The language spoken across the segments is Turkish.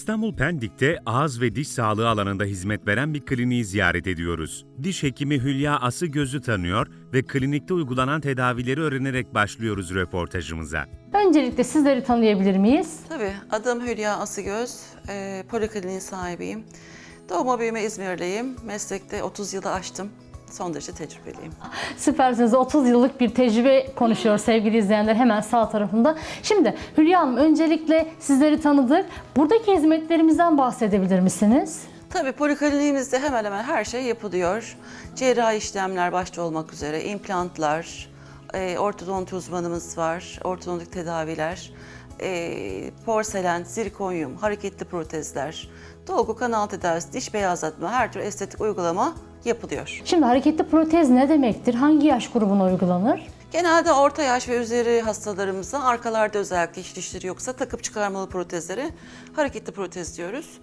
İstanbul Pendik'te ağız ve diş sağlığı alanında hizmet veren bir kliniği ziyaret ediyoruz. Diş hekimi Hülya Ası gözü tanıyor ve klinikte uygulanan tedavileri öğrenerek başlıyoruz röportajımıza. Öncelikle sizleri tanıyabilir miyiz? Tabii. Adım Hülya Asıgöz. E, polikliniğin sahibiyim. Doğma büyüme İzmirliyim. Meslekte 30 yılı aştım. Son derece tecrübeliyim. Süpersiniz. 30 yıllık bir tecrübe konuşuyor sevgili izleyenler hemen sağ tarafında. Şimdi Hülya Hanım öncelikle sizleri tanıdık. Buradaki hizmetlerimizden bahsedebilir misiniz? Tabii polikliniğimizde hemen hemen her şey yapılıyor. Cerrahi işlemler başta olmak üzere, implantlar, e, ortodonti uzmanımız var, ortodontik tedaviler, e, porselen, zirkonyum, hareketli protezler, dolgu kanal tedavisi, diş beyazlatma, her tür estetik uygulama yapılıyor. Şimdi hareketli protez ne demektir? Hangi yaş grubuna uygulanır? Genelde orta yaş ve üzeri hastalarımıza arkalarda özellikle hiç dişleri yoksa takıp çıkarmalı protezleri hareketli protez diyoruz.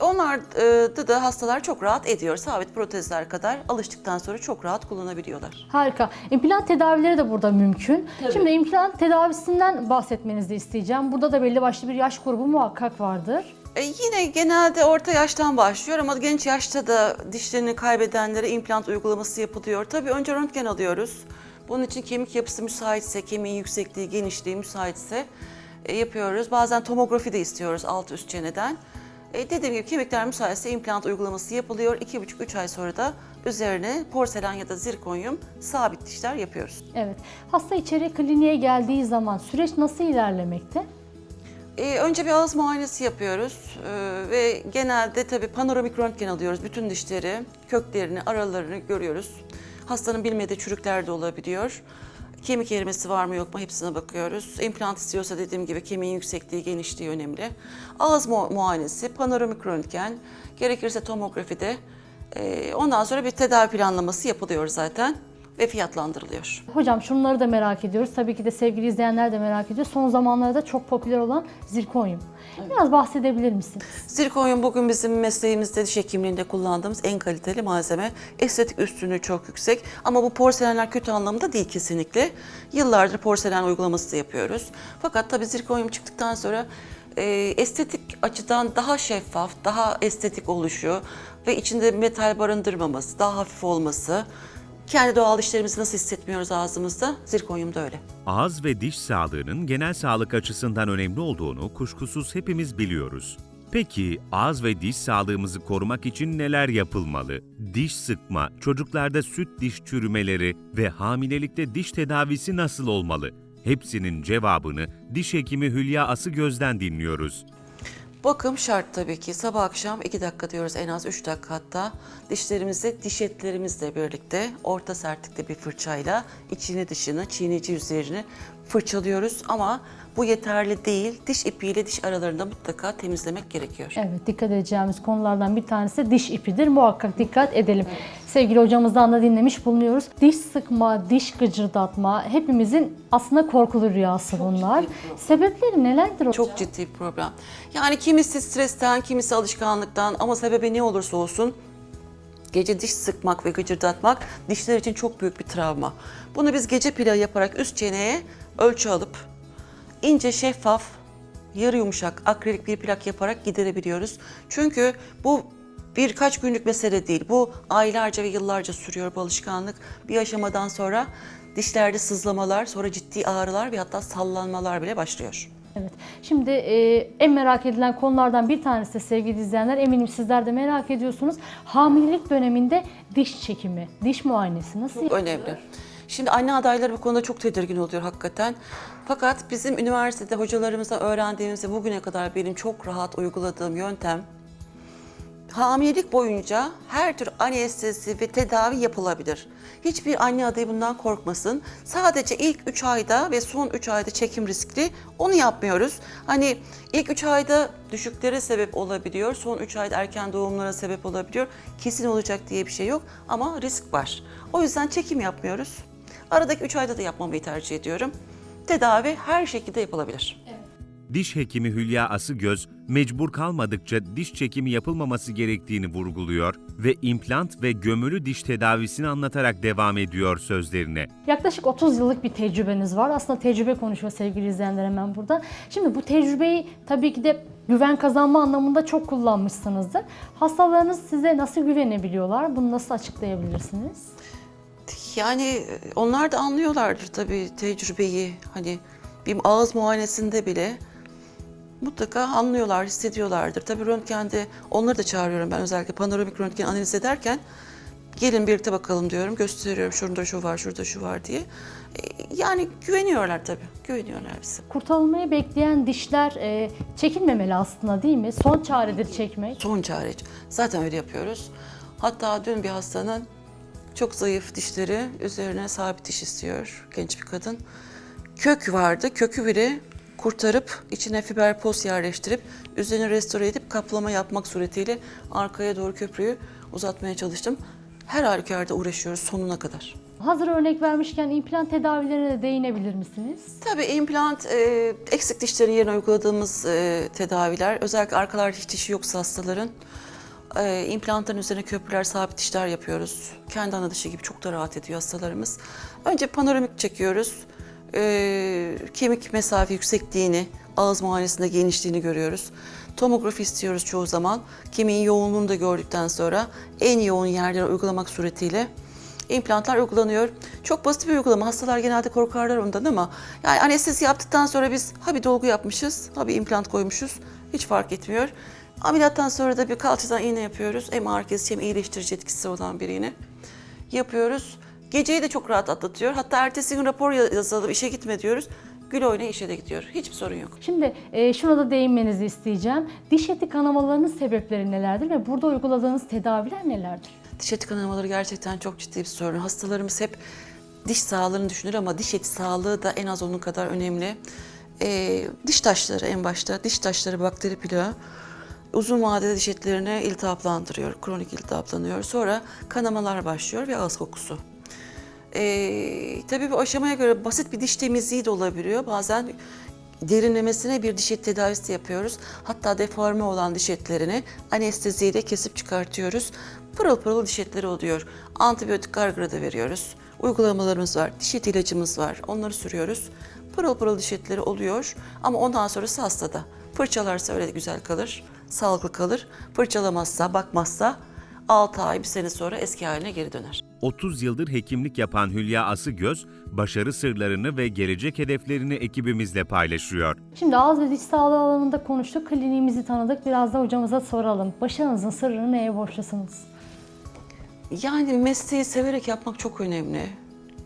Onlarda da hastalar çok rahat ediyor. Sabit protezler kadar alıştıktan sonra çok rahat kullanabiliyorlar. Harika. İmplant tedavileri de burada mümkün. Şimdi implant tedavisinden bahsetmenizi isteyeceğim. Burada da belli başlı bir yaş grubu muhakkak vardır. E yine genelde orta yaştan başlıyor ama genç yaşta da dişlerini kaybedenlere implant uygulaması yapılıyor. Tabii önce röntgen alıyoruz. Bunun için kemik yapısı müsaitse, kemiğin yüksekliği, genişliği müsaitse e, yapıyoruz. Bazen tomografi de istiyoruz alt üst çeneden. E, dediğim gibi kemikler müsaitse implant uygulaması yapılıyor. 2,5-3 ay sonra da üzerine porselen ya da zirkonyum sabit dişler yapıyoruz. Evet. Hasta içeri kliniğe geldiği zaman süreç nasıl ilerlemekte? Ee, önce bir ağız muayenesi yapıyoruz Ee, ve genelde tabii panoramik röntgen alıyoruz. Bütün dişleri, köklerini, aralarını görüyoruz. Hastanın bilmediği çürükler de olabiliyor. Kemik erimesi var mı yok mu hepsine bakıyoruz. İmplant istiyorsa dediğim gibi kemiğin yüksekliği, genişliği önemli. Ağız mu- muayenesi, panoramik röntgen, gerekirse tomografi de. Ee, ondan sonra bir tedavi planlaması yapılıyor zaten ve fiyatlandırılıyor. Hocam şunları da merak ediyoruz. Tabii ki de sevgili izleyenler de merak ediyor. Son zamanlarda çok popüler olan zirkonyum. Biraz bahsedebilir misiniz? Zirkonyum bugün bizim mesleğimizde diş hekimliğinde kullandığımız en kaliteli malzeme. Estetik üstünlüğü çok yüksek ama bu porselenler kötü anlamda değil kesinlikle. Yıllardır porselen uygulaması da yapıyoruz. Fakat tabii zirkonyum çıktıktan sonra e, estetik açıdan daha şeffaf, daha estetik oluşu ve içinde metal barındırmaması, daha hafif olması. Kendi doğal dişlerimizi nasıl hissetmiyoruz ağzımızda? Zirkonyum da öyle. Ağız ve diş sağlığının genel sağlık açısından önemli olduğunu kuşkusuz hepimiz biliyoruz. Peki ağız ve diş sağlığımızı korumak için neler yapılmalı? Diş sıkma, çocuklarda süt diş çürümeleri ve hamilelikte diş tedavisi nasıl olmalı? Hepsinin cevabını diş hekimi Hülya Asıgöz'den dinliyoruz. Bakım şart tabii ki. Sabah akşam 2 dakika diyoruz en az 3 dakika hatta. Dişlerimizi diş etlerimizle birlikte orta sertlikte bir fırçayla içini dışını, çiğneci yüzlerini fırçalıyoruz. Ama bu yeterli değil. Diş ipiyle diş aralarında mutlaka temizlemek gerekiyor. Evet, dikkat edeceğimiz konulardan bir tanesi diş ipidir. Muhakkak dikkat edelim. Sevgili hocamızdan da dinlemiş bulunuyoruz. Diş sıkma, diş gıcırdatma hepimizin aslında korkulu rüyası bunlar. Sebepleri nelerdir hocam? Çok ciddi bir problem. Yani kimisi stresten, kimisi alışkanlıktan ama sebebi ne olursa olsun gece diş sıkmak ve gıcırdatmak dişler için çok büyük bir travma. Bunu biz gece planı yaparak üst çeneye ölçü alıp ince şeffaf yarı yumuşak akrilik bir plak yaparak giderebiliyoruz. Çünkü bu birkaç günlük mesele değil. Bu aylarca ve yıllarca sürüyor bu alışkanlık. Bir aşamadan sonra dişlerde sızlamalar, sonra ciddi ağrılar ve hatta sallanmalar bile başlıyor. Evet. Şimdi e, en merak edilen konulardan bir tanesi de sevgili izleyenler eminim sizler de merak ediyorsunuz. Hamilelik döneminde diş çekimi, diş muayenesi nasıl? Çok önemli. Şimdi anne adayları bu konuda çok tedirgin oluyor hakikaten. Fakat bizim üniversitede hocalarımızla öğrendiğimiz ve bugüne kadar benim çok rahat uyguladığım yöntem hamilelik boyunca her tür anestezi ve tedavi yapılabilir. Hiçbir anne adayı bundan korkmasın. Sadece ilk 3 ayda ve son 3 ayda çekim riskli onu yapmıyoruz. Hani ilk 3 ayda düşüklere sebep olabiliyor, son 3 ayda erken doğumlara sebep olabiliyor. Kesin olacak diye bir şey yok ama risk var. O yüzden çekim yapmıyoruz. Aradaki 3 ayda da yapmamayı tercih ediyorum. Tedavi her şekilde yapılabilir. Diş hekimi Hülya Asıgöz, mecbur kalmadıkça diş çekimi yapılmaması gerektiğini vurguluyor ve implant ve gömülü diş tedavisini anlatarak devam ediyor sözlerine. Yaklaşık 30 yıllık bir tecrübeniz var. Aslında tecrübe konuşuyor sevgili izleyenler hemen burada. Şimdi bu tecrübeyi tabii ki de güven kazanma anlamında çok kullanmışsınızdır. Hastalarınız size nasıl güvenebiliyorlar? Bunu nasıl açıklayabilirsiniz? Yani e, onlar da anlıyorlardır tabii tecrübeyi. Hani bir ağız muayenesinde bile mutlaka anlıyorlar, hissediyorlardır. Tabii röntgende onları da çağırıyorum ben özellikle panoramik röntgen analiz ederken gelin birlikte bakalım diyorum, gösteriyorum şurada şu var, şurada şu var diye. E, Yani güveniyorlar tabii, güveniyorlar bize. Kurtarılmayı bekleyen dişler e, çekilmemeli aslında değil mi? Son çaredir çekmek. Son çare. Zaten öyle yapıyoruz. Hatta dün bir hastanın çok zayıf dişleri üzerine sabit diş istiyor genç bir kadın. Kök vardı. Kökü bile kurtarıp içine fiber poz yerleştirip üzerine restore edip kaplama yapmak suretiyle arkaya doğru köprüyü uzatmaya çalıştım. Her halükarda uğraşıyoruz sonuna kadar. Hazır örnek vermişken implant tedavilerine de değinebilir misiniz? Tabii implant e, eksik dişlerin yerine uyguladığımız e, tedaviler. Özellikle arkalarda hiç dişi yoksa hastaların e, implantların üzerine köprüler, sabit dişler yapıyoruz. Kendi ana dışı gibi çok da rahat ediyor hastalarımız. Önce panoramik çekiyoruz. E, kemik mesafe yüksekliğini, ağız muayenesinde genişliğini görüyoruz. Tomografi istiyoruz çoğu zaman. Kemiğin yoğunluğunu da gördükten sonra en yoğun yerlere uygulamak suretiyle implantlar uygulanıyor. Çok basit bir uygulama. Hastalar genelde korkarlar ondan ama yani anestezi yaptıktan sonra biz ha bir dolgu yapmışız, ha bir implant koymuşuz. Hiç fark etmiyor. Ameliyattan sonra da bir kalçadan iğne yapıyoruz. Hem ağrı kesici hem iyileştirici etkisi olan bir iğne. Yapıyoruz. Geceyi de çok rahat atlatıyor. Hatta ertesi gün rapor yazalım, işe gitme diyoruz. Gül oynaya işe de gidiyor. Hiçbir sorun yok. Şimdi e, şuna da değinmenizi isteyeceğim. Diş eti kanamalarının sebepleri nelerdir ve burada uyguladığınız tedaviler nelerdir? Diş eti kanamaları gerçekten çok ciddi bir sorun. Hastalarımız hep diş sağlığını düşünür ama diş eti sağlığı da en az onun kadar önemli. Ee, diş taşları en başta, diş taşları bakteri plağı uzun vadede diş etlerini iltihaplandırıyor, kronik iltihaplanıyor. Sonra kanamalar başlıyor ve ağız kokusu. Ee, tabii bu aşamaya göre basit bir diş temizliği de olabiliyor. Bazen derinlemesine bir diş et tedavisi yapıyoruz. Hatta deforme olan diş etlerini anesteziyle kesip çıkartıyoruz. Pırıl pırıl diş etleri oluyor. Antibiyotik gargara veriyoruz. Uygulamalarımız var, diş et ilacımız var. Onları sürüyoruz. Pırıl pırıl diş etleri oluyor. Ama ondan sonrası hastada. Fırçalarsa öyle güzel kalır, sağlıklı kalır. Fırçalamazsa, bakmazsa 6 ay, bir sene sonra eski haline geri döner. 30 yıldır hekimlik yapan Hülya Asıgöz, başarı sırlarını ve gelecek hedeflerini ekibimizle paylaşıyor. Şimdi ağız ve diş sağlığı alanında konuştuk, kliniğimizi tanıdık. Biraz da hocamıza soralım. Başarınızın sırrını neye borçlusunuz? Yani mesleği severek yapmak çok önemli.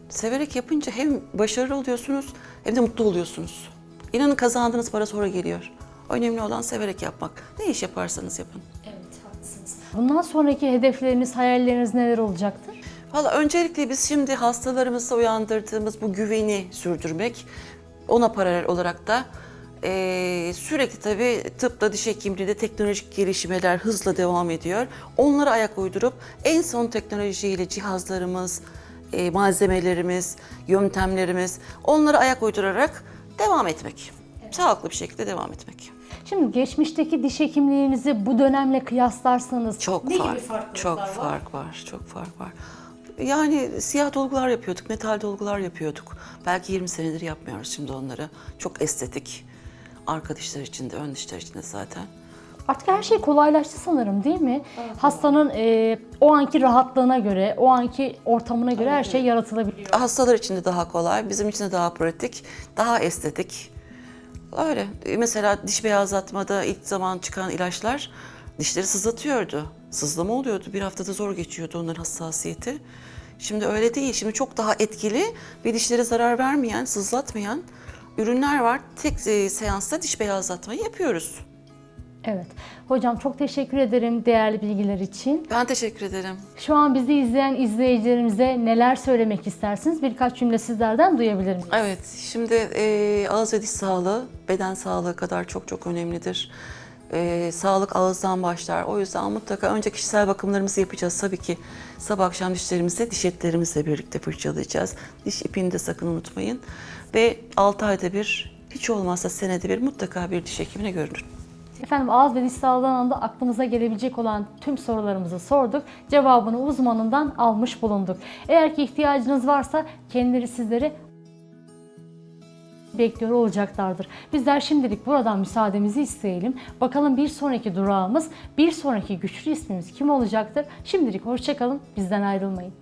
Severek yapınca hem başarılı oluyorsunuz hem de mutlu oluyorsunuz. İnanın kazandığınız para sonra geliyor. Önemli olan severek yapmak. Ne iş yaparsanız yapın. Bundan sonraki hedefleriniz, hayalleriniz neler olacaktır? Valla öncelikle biz şimdi hastalarımızda uyandırdığımız bu güveni sürdürmek, ona paralel olarak da eee, sürekli tabii tıpta, diş hekimliğinde teknolojik gelişmeler hızla devam ediyor. Onlara ayak uydurup en son teknolojiyle cihazlarımız, eee, malzemelerimiz, yöntemlerimiz onlara ayak uydurarak devam etmek. Sağlıklı bir şekilde devam etmek. Şimdi geçmişteki diş hekimliğinizi bu dönemle kıyaslarsanız Çok ne gibi fark, farklılıklar çok var? fark var, çok fark var. Yani siyah dolgular yapıyorduk, metal dolgular yapıyorduk. Belki 20 senedir yapmıyoruz şimdi onları. Çok estetik. Arka dişler için de, ön dişler için de zaten. Artık her şey kolaylaştı sanırım değil mi? Hastanın e, o anki rahatlığına göre, o anki ortamına göre her şey yaratılabiliyor. Hastalar için de daha kolay, bizim için de daha pratik, daha estetik. Öyle. Mesela diş beyazlatmada ilk zaman çıkan ilaçlar dişleri sızlatıyordu. Sızlama oluyordu. Bir haftada zor geçiyordu onların hassasiyeti. Şimdi öyle değil. Şimdi çok daha etkili ve dişlere zarar vermeyen, sızlatmayan ürünler var. Tek e, seansta diş beyazlatmayı yapıyoruz. Evet. Hocam çok teşekkür ederim değerli bilgiler için. Ben teşekkür ederim. Şu an bizi izleyen izleyicilerimize neler söylemek istersiniz? Birkaç cümle sizlerden duyabilir miyiz? Evet, şimdi e, ağız ve diş sağlığı beden sağlığı kadar çok çok önemlidir. E, sağlık ağızdan başlar. O yüzden mutlaka önce kişisel bakımlarımızı yapacağız. Tabii ki sabah akşam dişlerimizi diş etlerimizle birlikte fırçalayacağız. Diş ipini de sakın unutmayın. Ve 6 ayda bir hiç olmazsa senede bir mutlaka bir diş hekimine görünün. Efendim ağız ve diş sağlığı alanında aklımıza gelebilecek olan tüm sorularımızı sorduk. Cevabını uzmanından almış bulunduk. Eğer ki ihtiyacınız varsa kendileri sizleri bekliyor olacaklardır. Bizler şimdilik buradan müsaademizi isteyelim. Bakalım bir sonraki durağımız, bir sonraki güçlü ismimiz kim olacaktır? Şimdilik hoşçakalın, bizden ayrılmayın.